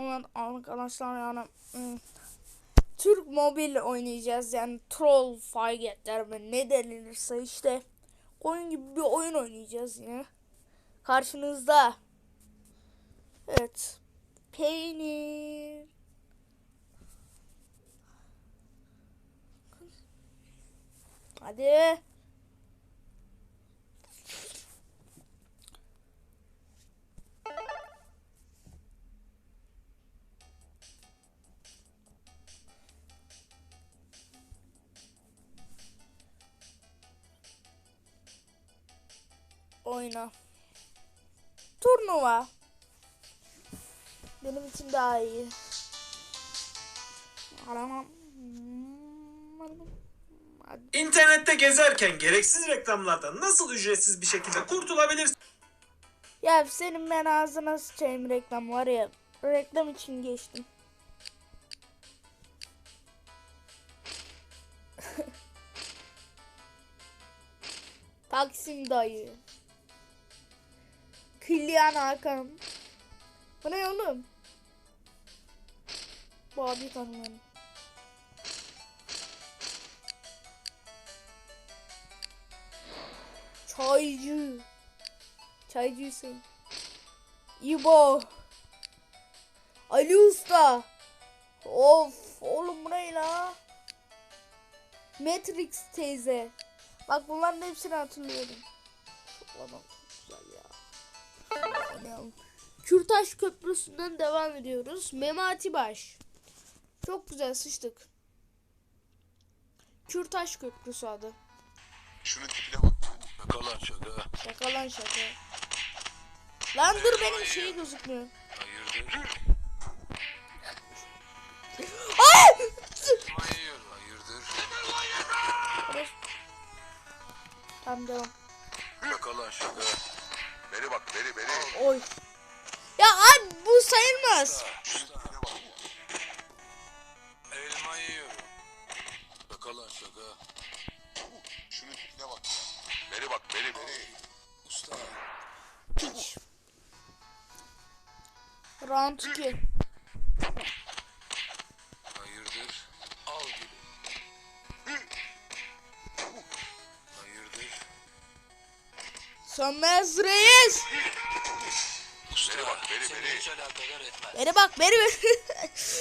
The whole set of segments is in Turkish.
Evet arkadaşlar yani hmm, Türk mobil oynayacağız yani troll fighter mi ne denilirse işte oyun gibi bir oyun oynayacağız yine. Karşınızda. Evet. Peynir. Hadi. Oyna. Turnuva. Benim için daha iyi. İnternette gezerken gereksiz reklamlardan nasıl ücretsiz bir şekilde kurtulabilirsin? Ya senin ben ağzına sıçayım reklam var ya. Reklam için geçtim. Taksim dayı. Külliyan Hakan. Bu ne oğlum? Bu abi tanımıyorum. Çaycı. Çaycısın. İbo. Ali Usta. Of oğlum bu ne la? Matrix teyze. Bak bunların hepsini hatırlıyorum. Adam Kürtaş Köprüsü'nden devam ediyoruz. Memati Baş. Çok güzel sıçtık. Kürtaş Köprüsü adı. Şunun tipine bak. Yakalan şaka. Şaka lan şaka. Lan dur benim şey gözükmüyor. Hayırdır? Yakalan şaka. Şunun tipine bak. Beri bak beri beri. Usta. Piç. Round 2. Hayırdır? Al gibi. Hayırdır? Sönmez reis. Usta. Beri bak beri beri. hiç. Beni bak beni beni.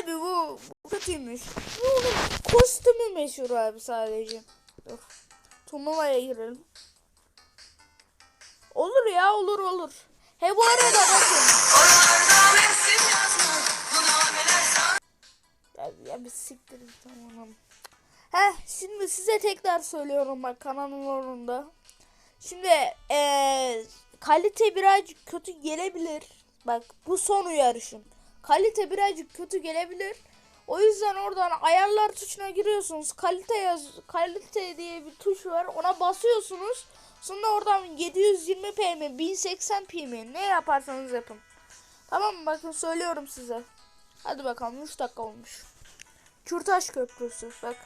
abi bu, bu kötüymüş. Bunun kostümü meşhur abi sadece. Dur. Turnuvaya girelim. Olur ya olur olur. He bu arada bakın. Ya, ya bir siktirin tamam. Heh şimdi size tekrar söylüyorum bak kanalın orunda. Şimdi eee kalite birazcık kötü gelebilir. Bak bu son uyarışım. Kalite birazcık kötü gelebilir. O yüzden oradan ayarlar tuşuna giriyorsunuz. Kalite yaz kalite diye bir tuş var. Ona basıyorsunuz. Sonra oradan 720p mi 1080p mi ne yaparsanız yapın. Tamam mı? Bakın söylüyorum size. Hadi bakalım 3 dakika olmuş. Kürtaş Köprüsü bak.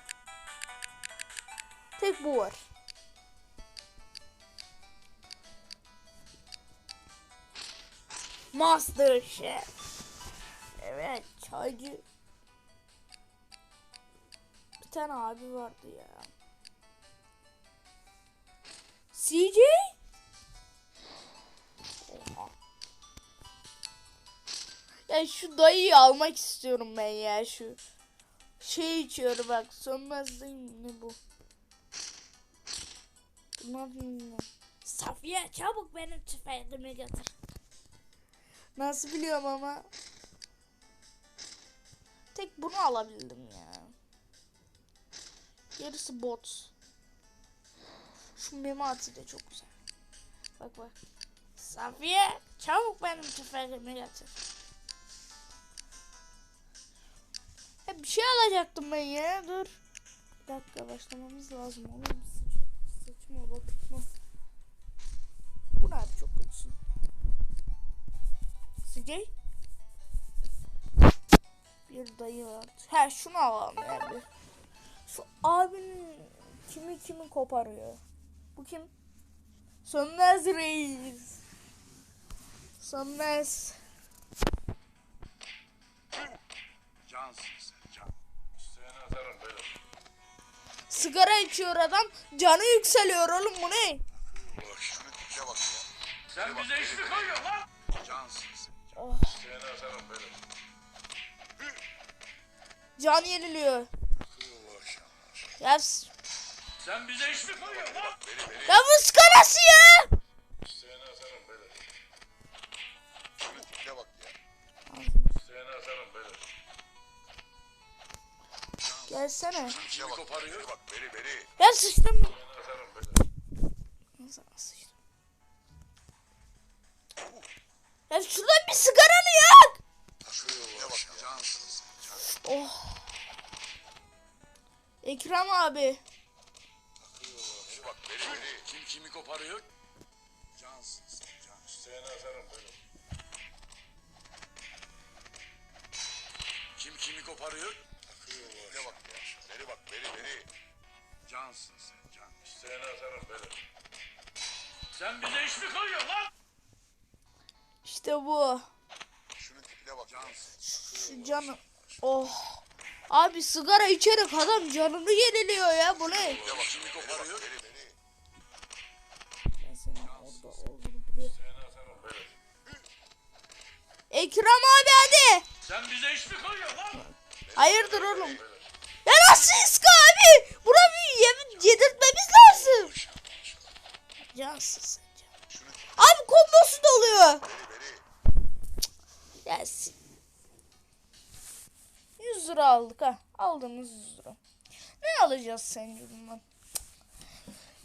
Tek bu var. Master Chef. Evet çaycı. Bir tane abi vardı ya. CJ? Oha. Ya şu dayıyı almak istiyorum ben ya şu. Şey içiyor bak sönmez değil mi bu? Safiye çabuk benim tüfeğimi getir. Nasıl biliyorum ama. Bunu alabildim ya. Gerisi bot. Şu memati de çok güzel. Bak bak. Safiye çabuk benim tüfeğimi getir. Ya bir şey alacaktım ben ya dur. Bir dakika başlamamız lazım oğlum. Sıç, sıçma bakma. Bu ne abi çok kötüsün. CJ? Bir dayı vardı. He şunu alalım ya bir. Şu abinin kimi kimi koparıyor. Bu kim? Sönmez reis. Sönmez. Sigara içiyor adam. Canı yükseliyor oğlum bu ne? Sen bize iş mi koyuyorsun lan? Cansın sen. Oh, Seni atarım böyle. Can yeniliyor. Ya, Sen bize iş mi koyuyorsun lan? Ya bu sigarası ya. Seni atarım böyle. Şunu tipine bak ya. Seni atarım böyle. Gelsene. Tipine bak. Koparıyor. Bak beni beni. Ya sıçtım. Seni atarım böyle. Nasıl sıçtım? Ya şuradan bir sigaranı yak. Tipine bak can. Oh. Ekrem abi. Bak beni beni. Kim kimi koparıyor? Cansın sen can. Seni atarım böyle. Kim kimi koparıyor? Ne bak ya. Beni bak beni beni. Cansın sen can. Seni atarım böyle. Sen bize iş mi koyuyorsun lan? İşte bu. Şunun tipine bak. Cansın. Şu canı. Oh. Abi sigara içerek adam canını yeniliyor ya bu ne? Ekrem abi hadi. Sen bize iş mi koyuyorsun lan? Hayırdır oğlum? Ya nasıl iska abi? Buna bir yemin yedirtmemiz lazım. Cansın sen can. Şunun Abi kombosu doluyor. Gelsin. 100 lira aldık ha. Aldığımız 100 lira. Ne alacağız sence bundan?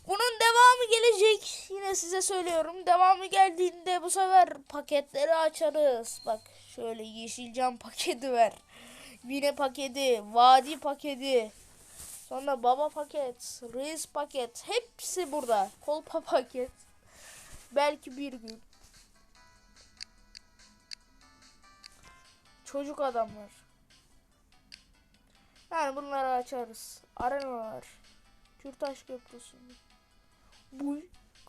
Bunun devamı gelecek. Yine size söylüyorum. Devamı geldiğinde bu sefer paketleri açarız. Bak şöyle yeşilcam paketi ver. Mine paketi, vadi paketi. Sonra baba paket, reis paket. Hepsi burada. Kolpa paket. Belki bir gün. Çocuk adamlar. Yani bunları açarız. Arenalar. Kürtaş Köprüsü. Bu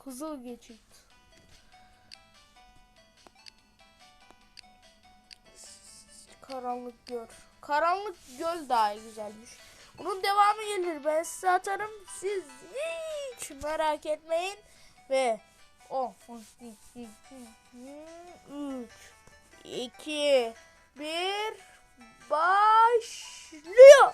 Kızıl Geçit. Karanlık Göl. Karanlık Göl daha güzelmiş. Bunun devamı gelir. Ben size atarım. Siz hiç merak etmeyin. Ve 10 3 2 1 başlıyor.